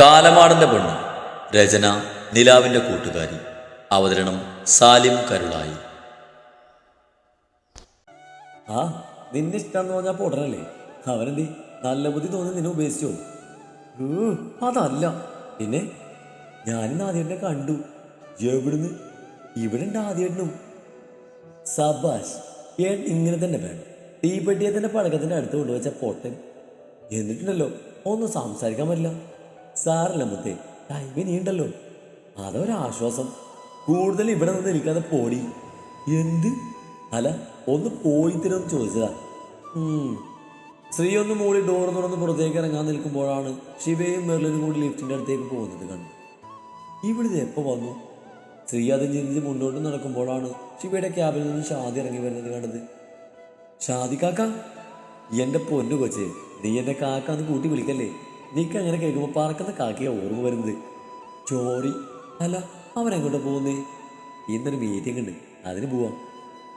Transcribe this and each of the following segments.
കാലമാടന്റെ പെണ്ണ്. രചന നിലാവിന്റെ കൂട്ടുകാരി. അവതരണം സാലിം കരുളായി. ആ നിന്നെ ഇഷ്ടമെന്ന് പറഞ്ഞാൽ പൊടനല്ലേ അവനെന്തി നല്ല ബുദ്ധി തോന്നി നിന്നെ ഉപേക്ഷിച്ചോ? അതല്ല. പിന്നെ ഞാനിന്ന് ആദ്യമായിട്ട് കണ്ടു. എവിടുന്ന്? ഇവിടെ ഉണ്ട് ആദ്യമായിട്ടും സബാഷ് ഇങ്ങനെ തന്നെ വേണം. തീപ്പെട്ടിയെ തന്നെ പടക്കത്തിന്റെ അടുത്ത് കൊണ്ടുവച്ച പൊട്ടൻ. എന്നിട്ടുണ്ടല്ലോ ഒന്നും സംസാരിക്കാൻ പറ്റില്ല. സാറല്ല മുത്തേ? ടൈമ് നീണ്ടല്ലോ. അതൊരാശ്വാസം കൂടുതൽ ഇവിടെ നിന്ന് ഇരിക്കാതെ പോടി. എന്ത്? അല്ല ഒന്ന് പോയി തരുമെന്ന് ചോദിച്ചതാ. സ്ത്രീ ഒന്ന് മൂടി ഡോർ തുറന്ന് പുറത്തേക്ക് ഇറങ്ങാൻ നിൽക്കുമ്പോഴാണ് ശിവയും മെർലിനും കൂടി ലിഫ്റ്റിന്റെ അടുത്തേക്ക് പോകുന്നത് കണ്ടു ഇവിടെ എപ്പോ വന്നു? സ്ത്രീ അത് ചിന്തിച്ച് മുന്നോട്ട് നടക്കുമ്പോഴാണ് ശിവയുടെ ക്യാബിൽ നിന്ന് ഷാദി ഇറങ്ങി വരുന്നത് കണ്ടത്. ഷാദി കാക്ക എന്റെ പൊന്നു കൊച്ചേ നീ എന്റെ കാക്കാന്ന് കൂട്ടി വിളിക്കല്ലേ? നീക്ക് അങ്ങനെ കേൾക്കുമ്പോൾ പറക്കുന്ന കാക്കിയ ഓർമ്മ വരുന്നത്. ചോറി അല്ല അവനെങ്ങോട്ട് പോകുന്നേ? ഇന്നൊരു മീറ്റിംഗ് ഉണ്ട്. അതിന് പോവാം.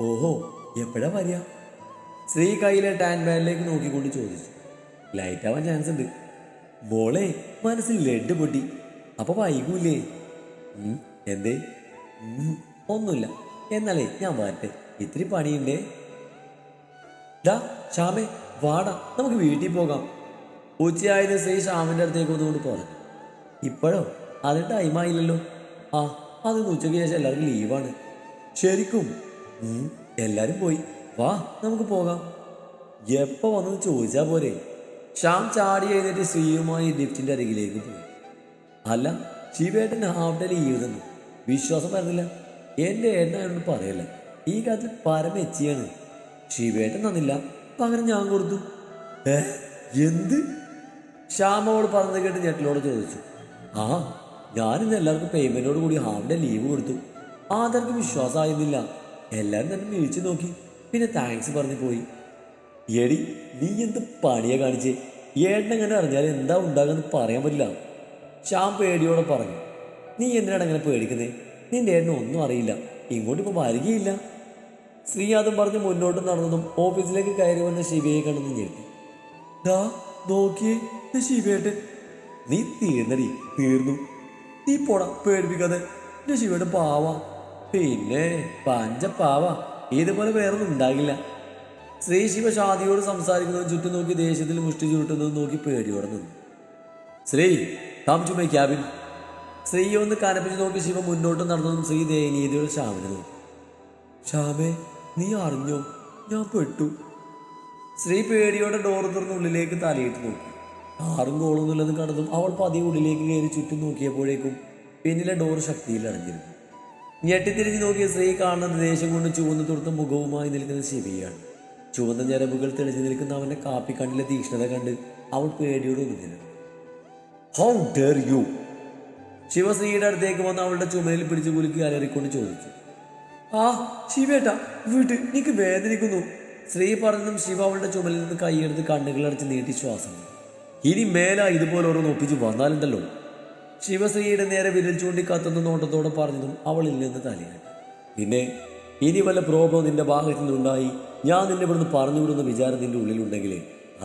ഓഹോ എപ്പോഴാ വരിക? സ്ത്രീ കയ്യിലെ ടാൻ ബാനിലേക്ക് നോക്കിക്കൊണ്ട് ചോദിച്ചു. ലൈറ്റ് ആവാൻ ചാൻസ് ഉണ്ട്. മോളെ മനസ്സിൽ ലഡ് പൊട്ടി. അപ്പൊ വൈകൂലേ എന്തേ? ഒന്നുമില്ല. എന്നാലേ ഞാൻ മാറ്റേ ഇത്തിരി പണിയുണ്ടേ. ഡാ ശ്യാമേ വാടാ. നമുക്ക് വീട്ടിൽ പോകാം. ഉച്ചയായത് സ്ത്രീ ശ്യാമിന്റെ അടുത്തേക്ക് ഒന്നുകൊണ്ട് പറഞ്ഞു ഇപ്പോഴോ? അതിന് ടൈമായില്ലല്ലോ ആ അതിന്ന് ഉച്ചയ്ക്ക് ശേഷം എല്ലാവർക്കും ലീവാണ് ശരിക്കും എല്ലാവരും പോയി. വാ നമുക്ക് പോകാം. എപ്പോ വന്നു ചോദിച്ചാ പോരെ. ശ്യാം ചാടി എഴുന്നേറ്റ് ശ്രീയുമായി ലിഫ്റ്റിന്റെ അരികിലേക്ക് പോയി. അല്ല ശിവേട്ടൻ ഹാഫ് ഡേ ലീവ് തന്നു. വിശ്വാസം വരുന്നില്ല. എന്റെ ഏട്ടനായോണ്ട് പറയല്ല ഈ കാര്യത്തിൽ പരമെച്ചിയാണ് ശിവേട്ടൻ തന്നില്ല. പകരം ഞാൻ കൊടുത്തു. ഏ എന്ത്? ശ്യാമോട് പറഞ്ഞത് കേട്ട് ഞെട്ടിലോട് ചോദിച്ചു. ആ ഞാനിന്ന് എല്ലാവർക്കും പേയ്മെന്റോട് കൂടി ഹാഫിന്റെ ലീവ് കൊടുത്തു. ആദർക്ക് വിശ്വാസമായിരുന്നില്ല. എല്ലാവരും തന്നെ മിഴിച്ചു നോക്കി. പിന്നെ താങ്ക്സ് പറഞ്ഞു പോയി. എടി നീ എന്ത് പണിയാ കാണിച്ചേ? ഏട്ടനെങ്ങനെ അറിഞ്ഞാൽ എന്താ ഉണ്ടാകുമെന്ന് പറയാൻ പറ്റില്ല. ശ്യാം പേടിയോടെ പറഞ്ഞു. നീ എന്തിനാണ് അങ്ങനെ പേടിക്കുന്നേ? നിന്റെ ഏട്ടന് ഒന്നും അറിയില്ല. ഇങ്ങോട്ട് ഇപ്പോൾ വരികയില്ല. ശ്രീ പറഞ്ഞ് മുന്നോട്ട് നടന്നതും ഓഫീസിലേക്ക് കയറി വന്ന ശിവയെ കണ്ടെന്ന് ഞെട്ടി. നോക്കിയേ ഇത് ശിവേട്ടൻ നീ തീർന്നടി തീർന്നു. നീ പോടാ പേടിപ്പിക്കാതെ. എന്റെ ശിവയുടെ പാവ. പിന്നെ പഞ്ച പാവ ഇതുപോലെ വേറൊന്നും ഉണ്ടാകില്ല. ശ്രീ ശിവ ഷാദിയോട് സംസാരിക്കുന്നതും ചുറ്റും നോക്കി ദേഷ്യത്തിൽ മുഷ്ടി ചുരുട്ടുന്നതും നോക്കി പേടിയോടെ നിന്നു Sree come to my cabin Sree ഒന്ന് കനപ്പിച്ച് നോക്കി ശിവ മുന്നോട്ട് നടന്നതും ശ്രീ ദയനീതിയോട് ശ്യാമിനെ നോക്കി. ശ്യാമേ നീ അറിഞ്ഞോ? ഞാൻ പെട്ടു. ശ്രീ പേടിയോടെ ഡോർ തുറന്ന് ഉള്ളിലേക്ക് തലയിട്ട് നോക്കി. ആറും കോളൊന്നുമില്ലെന്ന് കണ്ടതും അവൾ പതിയെ ഉള്ളിലേക്ക് കയറി ചുറ്റും നോക്കിയപ്പോഴേക്കും പിന്നിലെ ഡോർ ശക്തിയിൽ അടഞ്ഞിരുന്നു. ഞെട്ടിത്തിരിഞ്ഞ് നോക്കിയ സ്ത്രീ കാണുന്ന ദേഷ്യം കൊണ്ട് ചുവന്ന് തുടുത്ത മുഖവുമായി നിൽക്കുന്ന ശിവയാണ്. ചുവന്ന ഞരമ്പുകൾ തെളിഞ്ഞു നിൽക്കുന്ന കാപ്പി കാപ്പിക്കണ്ണിലെ തീക്ഷ്ണത കണ്ട് അവൾ പേടിയോട് ഒന്നിരുന്നു ഹൗ ഡെർ യു ശിവ സ്ത്രീയുടെ അടുത്തേക്ക് വന്ന് അവളുടെ ചുമലിൽ പിടിച്ചു കുലുക്കി അലറിക്കൊണ്ട് ചോദിച്ചു. ആ ശിവേട്ടാ വീട്ട് എനിക്ക് വേദനിക്കുന്നു. ശ്രീ പറഞ്ഞതും ശിവ അവളുടെ ചുമലിൽ നിന്ന് കൈയെടുത്ത് കണ്ണുകളടച്ച് നീട്ടി ശ്വാസം. ഇനി മേല ഇതുപോലെ ഓരോന്ന് ഒപ്പിച്ച് വന്നാലുണ്ടല്ലോ. ശിവശ്രീയുടെ നേരെ വിരൽ ചൂണ്ടി കത്തുന്ന നോട്ടത്തോടെ പറഞ്ഞതും അവളിൽ നിന്ന് തലയാണ് പിന്നെ ഇനി വല്ല പ്രോബ്ലം നിന്റെ ഭാഗത്തു നിന്നുണ്ടായി ഞാൻ നിന്നെ ഇവിടുന്ന് പറഞ്ഞു വിടുന്ന വിചാരം നിന്റെ ഉള്ളിലുണ്ടെങ്കിൽ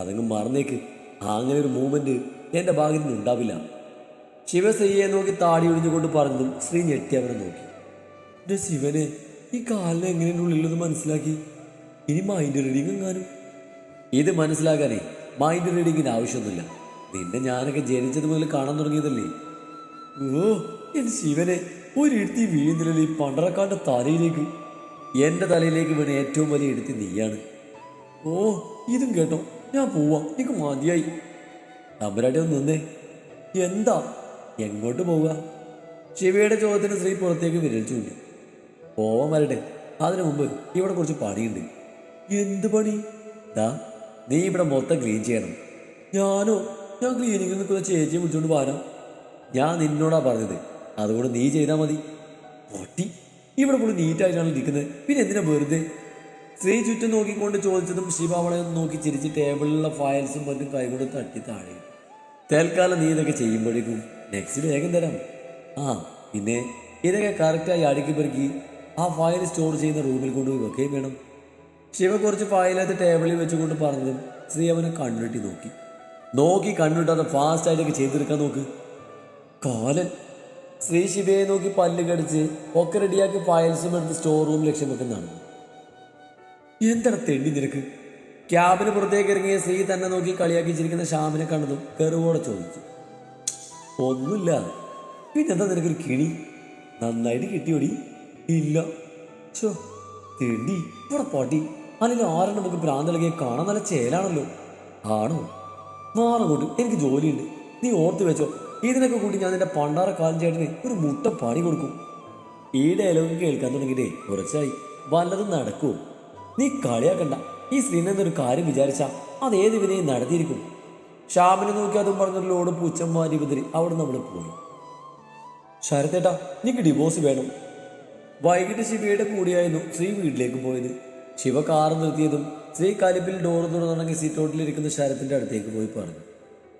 അതങ്ങ് മറന്നേക്ക്. അങ്ങനെ ഒരു മൂവ്മെന്റ് എന്റെ ഭാഗത്തു നിന്ന് ഉണ്ടാവില്ല. ശിവശ്രീയെ നോക്കി താടി ഒഴിഞ്ഞുകൊണ്ട് പറഞ്ഞതും ശ്രീ ഞെട്ടി അവനെ നോക്കി. എന്റെ ശിവനെ ഈ കാലിനെ എങ്ങനെയാണ് ഉള്ളിലൊന്ന് മനസ്സിലാക്കി? ഇനി മൈൻഡ് റീഡിംഗ് എങ്ങാനും ഇത് മനസ്സിലാക്കാനേ മൈൻഡ് റീഡിങ്ങിന് ആവശ്യമൊന്നുമില്ല. നിന്നെ ഞാനൊക്കെ ജനിച്ചത് മുതൽ കാണാൻ തുടങ്ങിയതല്ലേ? ഓ എന്റെ ശിവനെ ഒരിടുത്തി വീഴുന്നില്ല ഈ പണ്ടറക്കാന്റെ തലയിലേക്ക്. എന്റെ തലയിലേക്ക് വീണ ഏറ്റവും വലിയ എടുത്തി നീയാണ്. ഓ ഇതും കേട്ടോ. ഞാൻ പോവാം. എനിക്ക് മതിയായി. തമ്പുരാട്ടി ഒന്ന് നിന്നേ. എന്താ? എങ്ങോട്ട് പോവുക? ശിവയുടെ ചോദ്യത്തിന് സ്ത്രീ പുറത്തേക്ക് വിരൽ ചൂണ്ടി പോവാൻ വരട്ടെ. അതിനു മുമ്പ് ഇവിടെ കുറച്ച് പണിയുണ്ട്. എന്ത് പണി? ദാ നീ ഇവിടെ മൊത്തം ക്ലീൻ ചെയ്യണം. ഞാനോ? ഞാൻ ക്ലീനിങ്ങിൽ നിൽക്കുന്ന ചേച്ചിയെ വിളിച്ചോണ്ട് പോരാം ഞാൻ നിന്നോടാ പറഞ്ഞത്. അതുകൊണ്ട് നീ ചെയ്താൽ മതി. പൊട്ടി. ഇവിടെ ഫുള്ള് നീറ്റായിട്ടാണ് ഇരിക്കുന്നത് പിന്നെ എന്തിനാ വെറുതെ? സ്ത്രീ ചുറ്റും നോക്കിക്കൊണ്ട് ചോദിച്ചതും ശിവ അവളെ ഒന്ന് നോക്കി ചിരിച്ച് ടേബിളിലുള്ള ഫയൽസും മറ്റും കൈകൊണ്ട് തട്ടി താഴെ. തൽക്കാലം നീ ഇതൊക്കെ ചെയ്യുമ്പോഴേക്കും നെക്സ്റ്റ് വേഗം തരാം. ആ പിന്നെ ഇതൊക്കെ കറക്റ്റായി അടുക്കി പെറുക്കി ആ ഫയൽ സ്റ്റോർ ചെയ്യുന്ന റൂമിൽ കൊണ്ടുപോയി വെക്കുകയും വേണം. ശിവ കുറച്ച് ഫയലത്ത് ടേബിളിൽ വെച്ചുകൊണ്ട് പറഞ്ഞത് ശ്രീ അവനെ കണ്ണുട്ടി നോക്കി. നോക്കി കണ്ണുട്ടാതെ ഫാസ്റ്റ് ആയിട്ടൊക്കെ ചെയ്തെടുക്കാൻ നോക്ക്. കാലൻ. ശ്രീ ശിവയെ നോക്കി പല്ല് കടിച്ച് ഒക്കെ റെഡിയാക്കി ഫയൽസും എടുത്ത് സ്റ്റോർ റൂം ലക്ഷ്യം വെക്കുന്നതാണ്. എന്താണ് തെണ്ടി നിനക്ക്? ക്യാബിന് പുറത്തേക്ക് ഇറങ്ങിയ സ്ത്രീ തന്നെ നോക്കി കളിയാക്കി ചിരിക്കുന്ന ശ്യാമിനെ കണ്ടതും കെറുവോടെ ചോദിച്ചു. ഒന്നുമില്ല. പിന്നെന്താ നിനക്കൊരു കിണി? നന്നായിട്ട് കിട്ടിയോടി? ഇല്ല. ചോ തെണ്ടി. ഇവിടെ പാട്ടി അല്ലെങ്കിൽ ആരും നമുക്ക് ഭ്രാന്ത് ഭ്രാന്തളകിയെ കാണാൻ നല്ല ചേലാണല്ലോ? ആണോ? നാളെ എനിക്ക് ജോലിയുണ്ട്. നീ ഓർത്ത് വെച്ചോ ഇതിനൊക്കെ കൂട്ടി ഞാൻ നിന്റെ പണ്ടാറ കാലം ചേട്ടന് ഒരു മുട്ട പണി കൊടുക്കും. ഈ ഡയലോഗ് കേൾക്കാൻ തുടങ്ങിയിട്ടേ കുറച്ചായി. വല്ലതും നടക്കൂ. നീ കളിയാക്കണ്ട. ഈ ഒരു കാര്യം വിചാരിച്ച അത് ഏത് വിനയും നടത്തിയിരിക്കും. ഷാമിനെ നോക്കി അതും പറഞ്ഞൊരു ലോഡ് പൂച്ചന്മാരി കുതിരി അവിടെ നമ്മൾ പോയി. ശരത്തേട്ടാ നിനക്ക് ഡിവോഴ്സ് വേണം. വൈകിട്ട് ശിവയുടെ കൂടിയായിരുന്നു ശ്രീ വീട്ടിലേക്ക് പോയത്. ശിവ കാർ നിർത്തിയതും സ്ത്രീ കലിപ്പിൽ ഡോർ തുറന്നുണങ്ങി സീറ്റോട്ടിലിരിക്കുന്ന ശരത്തിന്റെ അടുത്തേക്ക് പോയി പറഞ്ഞു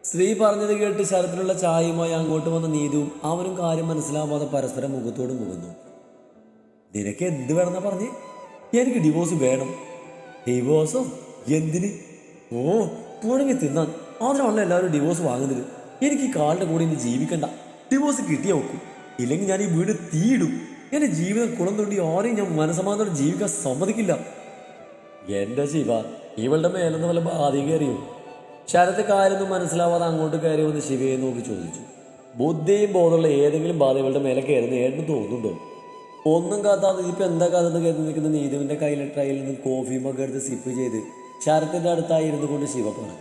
സ്ത്രീ പറഞ്ഞത് കേട്ട് ശരത്തിലുള്ള ചായയുമായി അങ്ങോട്ട് വന്ന നീതുവും അവനും കാര്യം മനസ്സിലാവാതെ പരസ്പരം മുഖത്തോട് മുഖന്നു. നിനക്ക് എന്ത് വേണമെന്നാ പറഞ്ഞേ? എനിക്ക് ഡിവോഴ്സ് വേണം. ഡിവോഴ്സോ എന്തിന്? ഓ പുഴങ്ങി തിന്നാൻ. അതിനാണല്ലോ എല്ലാവരും ഡിവോഴ്സ് വാങ്ങുന്നത്. എനിക്ക് ഈ കാലിന്റെ കൂടെ ഇനി ജീവിക്കണ്ട. ഡിവോഴ്സ് കിട്ടിയ നോക്കും ഇല്ലെങ്കിൽ ഞാൻ ഈ വീട് തീയിടും. എന്റെ ജീവിതം കുളം തൊണ്ടി ആരെയും ഞാൻ മനസമാധാനം ജീവിക്കാൻ സമ്മതിക്കില്ല. എന്റെ ശിവ ഇവളുടെ മേലെന്ന് വല്ല ബാധി കയറിയോ? ശരത്ത് കാര്യമൊന്നും മനസ്സിലാവാതെ അങ്ങോട്ട് കയറി വന്ന് ശിവയെ നോക്കി ചോദിച്ചു. ബുദ്ധിയും ബോധമുള്ള ഏതെങ്കിലും ബാധ ഇവളുടെ മേലെ കയറുന്ന ഏട്ടന് തോന്നുന്നുണ്ടോ? ഒന്നും കാത്താതെ ഇപ്പൊ എന്താ കാത്തെന്ന് കരുതി നിൽക്കുന്ന നീതുവിന്റെ കയ്യിലെ ട്രയിൽ നിന്ന് കോഫിയും ഒക്കെ എടുത്ത് സിപ്പ് ചെയ്ത് ശരത്തിന്റെ അടുത്തായി ഇരുന്നു കൊണ്ട് ശിവ പറഞ്ഞു.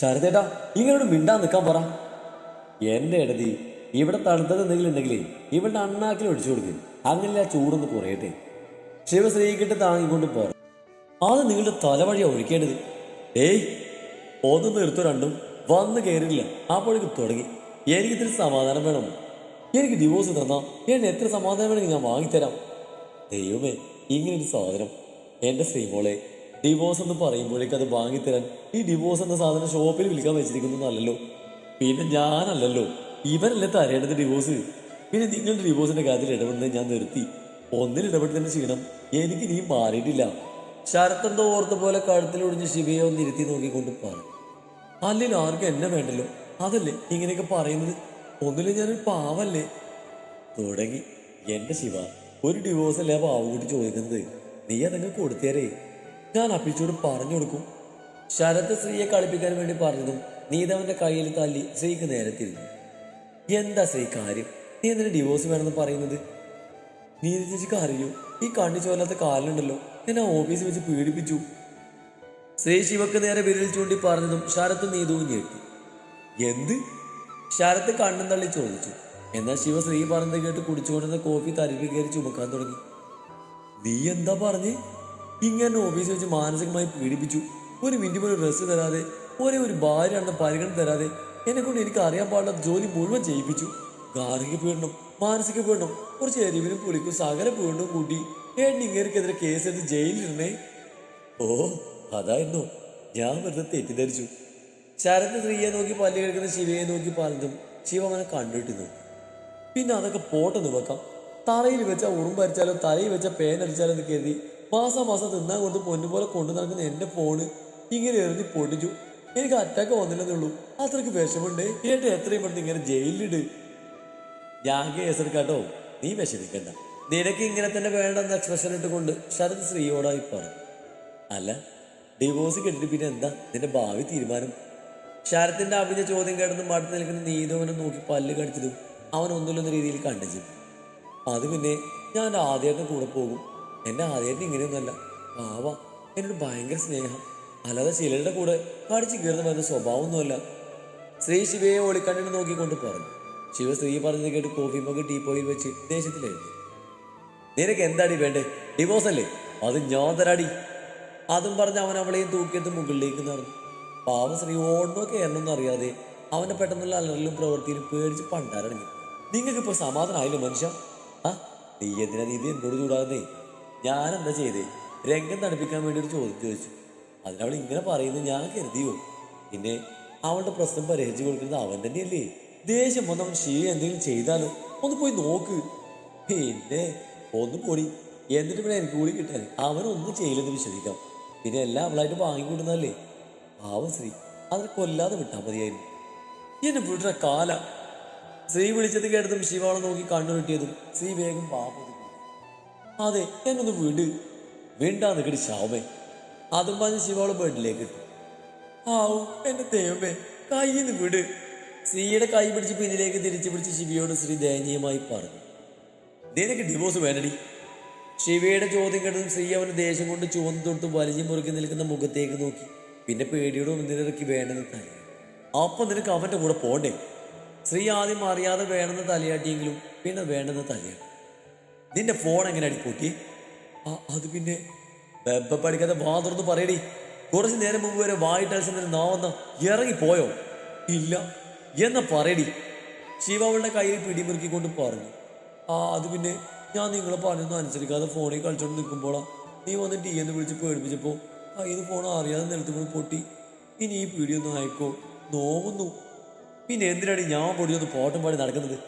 ശരത്തേട്ടാ ഇങ്ങനോട് മിണ്ടാൻ നിൽക്കാൻ പറ. എന്റെ ഇടതി ഇവിടെ തണുത്തത് എന്തെങ്കിലും ഉണ്ടെങ്കിലേ ഇവളുടെ അണ്ണാക്കിൽ ഒഴിച്ചു കൊടുക്കും. അങ്ങനെ ആ ചൂടൊന്ന് കുറയട്ടെ? ശിവ ശിവശ്രീക്കിട്ട് താങ്ങിക്കൊണ്ട് പറഞ്ഞു അത് നിങ്ങളുടെ തലവഴിയാ ഒഴിക്കേണ്ടത്. ഏയ് ഒന്ന് നിർത്തോ രണ്ടും. വന്ന് കയറില്ല അപ്പോഴേക്ക് തുടങ്ങി. എനിക്ക് ഇത്തിരി സമാധാനം വേണം. എനിക്ക് ഡിവോഴ്സ് തന്നാ. എന്നെ എത്ര സമാധാനം വേണമെങ്കിൽ ഞാൻ വാങ്ങിത്തരാം. ദൈവമേ ഇങ്ങനൊരു സാധനം. എന്റെ ശ്രീമോളെ ഡിവോഴ്സ് എന്ന് പറയുമ്പോഴേക്കും അത് വാങ്ങിത്തരാൻ ഈ ഡിവോഴ്സ് എന്ന സാധനം ഷോപ്പിൽ വിൽക്കാൻ വെച്ചിരിക്കുന്നതല്ലല്ലോ. പിന്നെ ഞാനല്ലല്ലോ. ഇവരല്ലേ തരേണ്ടത് ഡിവോഴ്സ് പിന്നെ നിങ്ങളുടെ ഡിവോഴ്സിന്റെ കാര്യത്തിൽ ഇടപെടുന്നത് ഞാൻ നിർത്തി. ഒന്നിൽ ഇടപെട്ടതിന്റെ ക്ഷീണം എനിക്ക് നീ മാറിയിട്ടില്ല. ശരത്തെന്തോ ഓർത്ത പോലെ കഴുത്തിലൊടിഞ്ഞ് ശിവയെ ഒന്ന് ഇരുത്തി നോക്കിക്കൊണ്ട് പറഞ്ഞു അല്ലെങ്കിൽ ആർക്കും എന്നെ വേണ്ടല്ലോ? അതല്ലേ ഇങ്ങനെയൊക്കെ പറയുന്നത്? ഒന്നിലും ഞാനൊരു പാവല്ലേ? തുടങ്ങി. എന്റെ ശിവ ഒരു ഡിവോഴ്സ് അല്ലേ ആ പാവകുട്ടി ചോദിക്കുന്നത്? നീ അതങ്ങ് കൊടുത്തേരേ. ഞാൻ അപ്പിച്ചോട് പറഞ്ഞു കൊടുക്കും. ശരത് സ്ത്രീയെ കളിപ്പിക്കാൻ വേണ്ടി പറഞ്ഞതും നീതവന്റെ കയ്യിൽ തല്ലി സ്ത്രീക്ക് നേരെ തിരിഞ്ഞു. എന്താ സ്ത്രീ കാര്യം? നീ എന്തിനു ഡിവോഴ്സ് വേണമെന്ന് പറയുന്നത്? നീതി ചേച്ചിക്ക് അറിയൂ? ഈ കണ്ണി ചോലാത്ത കാലുണ്ടല്ലോ എന്നെ ഓഫീസിൽ വെച്ച് പീഡിപ്പിച്ചു. ശ്രീ ശിവക്ക് നേരെ വിരൽ ചൂണ്ടി പറഞ്ഞതും ശരത്ത് നീതുവും ഞെട്ടി. എന്ത്? ശരത്ത് കണ്ണും തള്ളി ചോദിച്ചു. എന്നാൽ ശിവ ശ്രീ പറഞ്ഞത് കേട്ട് കുടിച്ചുകൊണ്ടിരുന്ന കോഫി തരിപ്പിൽ കയറി ചുമക്കാൻ തുടങ്ങി. നീ എന്താ പറഞ്ഞേ? ഇങ്ങനെ ഓഫീസിൽ വെച്ച് മാനസികമായി പീഡിപ്പിച്ചു. ഒരു മിനിറ്റ് പോലും ഡ്രസ്സ് തരാതെ ഒരേ ഒരു ഭാര്യയാണെന്ന് പരിഗണന തരാതെ എന്നെ കൊണ്ട് എനിക്ക് അറിയാൻ പാടില്ലാത്ത ജോലി മുഴുവൻ ചെയ്യിപ്പിച്ചു. ഗാർഹിക പീഡനം മാനസിക പീഡനം കുറച്ച് എരിവിനും പുളിക്കും സകല പീഡനവും കൂട്ടി. ഏട്ടൻ കേസ് കേസെടുത്ത് ജയിലിലിരുന്നേ ഓ അതായിരുന്നു. ഞാൻ വെറുതെ തെറ്റിദ്ധരിച്ചു. ശരത് സ്ത്രീയെ നോക്കി പല്ല് കേൾക്കുന്ന ശിവയെ നോക്കി പറഞ്ഞതും ശിവ അവനെ കണ്ടിട്ടിരുന്നു പിന്നെ അതൊക്കെ പോട്ടെന്ന് വെക്കാം. തറയിൽ വെച്ച ഉറുമ്പരിച്ചാലോ തലയിൽ വെച്ച പേനരിച്ചാലോ എന്ന് കരുതി മാസം മാസം തിന്നാൻ കൊണ്ട് പൊന്നുപോലെ കൊണ്ടു നടക്കുന്ന എന്റെ ഫോണ് ഇങ്ങനെ എറിഞ്ഞ് പൊട്ടിച്ചു. എനിക്ക് അറ്റാക്ക് വന്നില്ലെന്നേ ഉള്ളൂ. അത്രയ്ക്ക് വിഷമുണ്ടേ ഏട്ടൻ എത്രയും പെട്ടെന്ന് ഇങ്ങനെ ജയിലിലിട്. ഞാൻ കേസെടുക്കാട്ടോ നീ വിഷമിക്കണ്ട. നിനക്ക് ഇങ്ങനെ തന്നെ വേണ്ടെന്ന് എക്സ്പ്രഷൻ ഇട്ടുകൊണ്ട് ശരത് ശ്രീയോടായി പറഞ്ഞു. അല്ല ഡിവോഴ്സ് കെട്ടിട്ട് പിന്നെ എന്താ? നിന്റെ ഭാവി തീരുമാനം. ശരത്തിന്റെ അഭിഞ്ഞ ചോദ്യം കേട്ടെന്ന് മടുത്ത് നിൽക്കുന്ന നീതവനെ നോക്കി പല്ല് കടിച്ചതും അവൻ ഒന്നുമില്ലെന്ന രീതിയിൽ കണ്ടിച്ചു അത് പിന്നെ ഞാൻ ആദ്യമായിട്ട് കൂടെ പോകും. എന്റെ ആദ്യമായിട്ട് ഇങ്ങനെയൊന്നുമല്ല. പാവ എന്നോട് ഭയങ്കര സ്നേഹം. അല്ലാതെ ചിലരുടെ കൂടെ കടിച്ചു കീർന്നു വരുന്ന സ്വഭാവമൊന്നുമല്ല. ശ്രീ ശിവയെ ഒളിക്കണ്ണിന് നോക്കിക്കൊണ്ട് പറഞ്ഞു. ശിവ സ്ത്രീ പറഞ്ഞത് കേട്ട് കോഫി മഗ് ടീപ്പോയിൽ വെച്ച് ദേഷ്യത്തിലായിരുന്നു. നിനക്ക് എന്താടി വേണ്ടേ? ഡിവോഴ്സ് അല്ലേ? അത് ഞാൻ തരാടി അതും പറഞ്ഞ് അവൻ അവളെയും തൂക്കിയിട്ട് മുകളിലേക്ക് നടന്നു പാവ ശ്രീ ഓടണോ എന്നൊന്നും അറിയാതെ അവനെ പെട്ടെന്നുള്ള അലറിലും പ്രവൃത്തിയിലും പേടിച്ച് പണ്ടാരടങ്ങി നിങ്ങൾക്ക് ഇപ്പൊ സമാധാനമായില്ലേ മനുഷ്യ? ആ നീ എന്തിനാ നീതി എന്നോട് ചൂടാകുന്നേ? ഞാൻ എന്താ ചെയ്തേ? രംഗം തണുപ്പിക്കാൻ വേണ്ടി ഒരു ചോദ്യം ചോദിച്ചു. അതിനവൾ ഇങ്ങനെ പറയുന്നത് ഞാൻ കരുതിയോ? പിന്നെ അവളുടെ പ്രശ്നം പരിഹരിച്ചു കൊടുക്കുന്നത് അവൻ തന്നെയല്ലേ? ദേഷ്യം വന്നവൻ ഷീ എന്തെങ്കിലും ചെയ്താലോ? ഒന്ന് പോയി നോക്ക്. പിന്നെ ഒന്ന് കൂടി. എന്നിട്ട് പിന്നെ എനിക്ക് കൂടി കിട്ടാൻ. അവനൊന്നും ചെയ്യില്ലെന്ന് വിശ്വസിക്കാം. പിന്നെ എല്ലാം അവളായിട്ട് വാങ്ങിക്കൊടുന്നതല്ലേ പാവം ശ്രീ അതിനെ കൊല്ലാതെ വിട്ടാൽ മതിയായിരുന്നു. എന്നെ വീട്ടിലെ കാല. ശ്രീ വിളിച്ചത് കേട്ടതും ശിവാളെ നോക്കി കണ്ണു കിട്ടിയതും ശ്രീ വേഗം പാപ്പത് അതെ എന്നൊന്ന് വീട്. വീണ്ടാ നിക്കടി ശാവമേ അതും പറഞ്ഞ് ശിവാൾ ബെഡിലേക്ക് ഇട്ടു. ആവു എന്റെ ദൈവമേ കയ്യിന്ന് വിട്. ശ്രീയുടെ കൈ പിടിച്ച് പിന്നിലേക്ക് തിരിച്ചു പിടിച്ച് ശിവയോട് ശ്രീ ദയനീയമായി പറഞ്ഞു. നിനക്ക് ഡിവോഴ്സ് വേണ്ടടി. ശിവയുടെ ചോദ്യം കേട്ടതും ശ്രീ അവന് ദേഷ്യം കൊണ്ട് ചുവന്ന് തൊട്ട് വലിഞ്ഞു മുറുക്കി നിൽക്കുന്ന മുഖത്തേക്ക് നോക്കി. പിന്നെ പേടിയോടെ ഒന്നിനിറക്കി വേണമെന്ന് തലയാട്ടി. അപ്പൊ നിനക്ക് അവന്റെ കൂടെ പോണ്ടേ? ശ്രീ ആദ്യം അറിയാതെ വേണമെന്ന് തലയാട്ടിയെങ്കിലും പിന്നെ വേണ്ടെന്ന് തലയാട്ടി. നിന്റെ ഫോൺ എങ്ങനെ അടിപ്പൊട്ടി ആ അത് പിന്നെ പഠിക്കാതെ വാ തുറന്ന് പറയടി. കുറച്ച് നേരം മുമ്പ് വരെ വായിട്ടൽസം നാവന്ന ഇറങ്ങിപ്പോയോ? ഇല്ല. എന്ന് പറയടി. ശിവ അവളുടെ കയ്യിൽ പിടിമുറുക്കിക്കൊണ്ട് പറഞ്ഞു. ആ അത് പിന്നെ ഞാൻ നിങ്ങളെ പറഞ്ഞൊന്നും അനുസരിക്കാതെ ഫോണിൽ കളിച്ചോണ്ട് നിൽക്കുമ്പോളാ നീ വന്ന് ടീ എന്ന് വിളിച്ച് പേടിപ്പിച്ചപ്പോൾ ആ ഇത് ഫോൺ അറിയാതെ നിലത്ത് വീണ് പൊട്ടി. ഇനി ഈ പീടിയൊന്നും ആയിക്കോ. നോവുന്നു. പിന്നെ എന്തിനാണ് ഞാൻ പൊടിയൊന്ന് പോട്ടം പാടി നടക്കുന്നത്?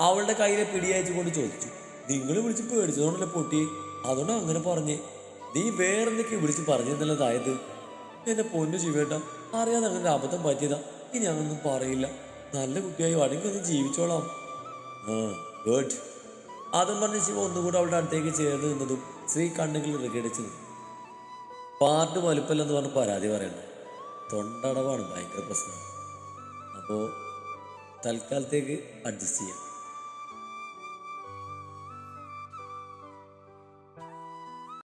അവളുടെ കയ്യിലെ പിടിയച്ചുകൊണ്ട് ചോദിച്ചു. നിങ്ങൾ വിളിച്ച് പേടിച്ചതുകൊണ്ടല്ലേ പൊട്ടി അതുകൊണ്ട് അങ്ങനെ പറഞ്ഞേ. നീ വേറെന്തൊക്കെ വിളിച്ച് പറഞ്ഞെന്നുള്ളതായത് എന്റെ പൊന്നു ശിവേട്ട അറിയാതെ അങ്ങനെ അബദ്ധം പറ്റിയതാ. ഇനി അങ്ങനൊന്നും പറയില്ല. നല്ല കുട്ടിയായി വടങ്ങി ഒന്ന് ജീവിച്ചോളാം. ആ. ഗുഡ് അതും പറഞ്ഞ് ശിവ ഒന്നുകൂടെ അവളുടെ അടുത്തേക്ക് ചേർന്ന് നിന്നതും സ്ത്രീ കണ്ണുകൾ ഇറുകിടിച്ചു പാർട്ട് വലുപ്പല്ലെന്ന് പറഞ്ഞ് പരാതി പറയണം തൊണ്ടടവാണ് ഭയങ്കര പ്രശ്നം. അപ്പോൾ തൽക്കാലത്തേക്ക് അഡ്ജസ്റ്റ് ചെയ്യാം.